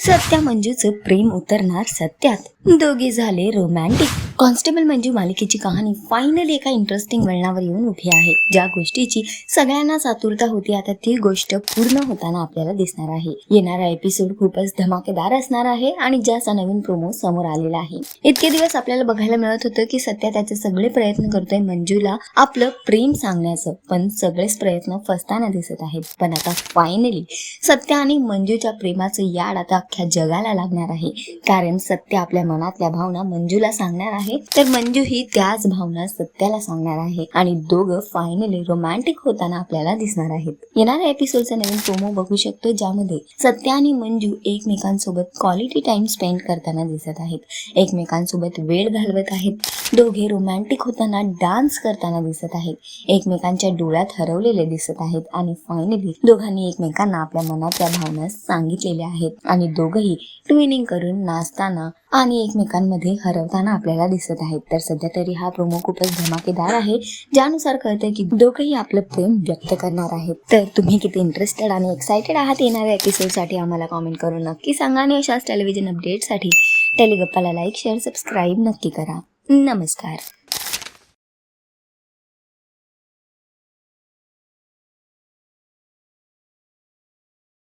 सत्या मंजूचं प्रेम उतरणार सत्यात. दोघे झाले रोमॅन्टिक कॉन्स्टेबल मंजू मालिकेची कहाणी फायनली एका इंटरेस्टिंग वळणावर येऊन उभी आहे. ज्या गोष्टीची सगळ्यांनाच आतुरता होती आता ती गोष्ट पूर्ण होताना आपल्याला दिसणार आहे. येणारा एपिसोड खूपच धमाकेदार असणार आहे आणि ज्याचा नवीन प्रोमो समोर आलेला आहे. इतके दिवस आपल्याला बघायला मिळत होतं की सध्या त्याचे सगळे प्रयत्न करतोय मंजूला आपलं प्रेम सांगण्याचं. पण सगळेच प्रयत्न फसताना दिसत आहेत. पण आता फायनली सत्य आणि मंजूच्या प्रेमाचं याड आता अख्ख्या जगाला लागणार आहे. कारण सत्य आपल्या मनातल्या भावना मंजूला सांगणार आहे. तर मंजू ही त्याच भावना सत्याला सांगणार आहे. आणि दोघं फायनली रोमॅन्टिक होताना आपल्याला दिसणार आहेत. येणाऱ्या एपिसोडचा नवीन प्रोमो बघू शकतो ज्यामध्ये सत्य आणि मंजू एकमेकांसोबत क्वालिटी टाइम स्पेंड करताना दिसत आहेत. एकमेकांसोबत वेळ घालवत आहेत. दोघे रोमॅन्टिक होताना डान्स करताना दिसत आहेत. एकमेकांच्या डोळ्यात हरवलेले दिसत आहेत आणि फायनली दोघांनी एकमेकांना आपल्या मनातल्या भावना सांगितलेल्या आहेत. आणि दोघही ट्विनिंग करून नाचताना आणि एकमेकांमध्ये हरवताना आपल्याला दिसत आहेत. तर सध्या तरी हा प्रोमो खूपच धमाकेदार आहे. ज्यानुसार कळतंय की दोघंही आपलं प्रेम व्यक्त करणार आहेत. तर तुम्ही किती इंटरेस्टेड आणि एक्सायटेड आहात येणाऱ्या एपिसोडसाठी आम्हाला कॉमेंट करून नक्की सांगा. आणि अशाच टेलिव्हिजन अपडेटसाठी टेलिगप्पाला लाईक शेअर सबस्क्राईब नक्की करा. नमस्कार.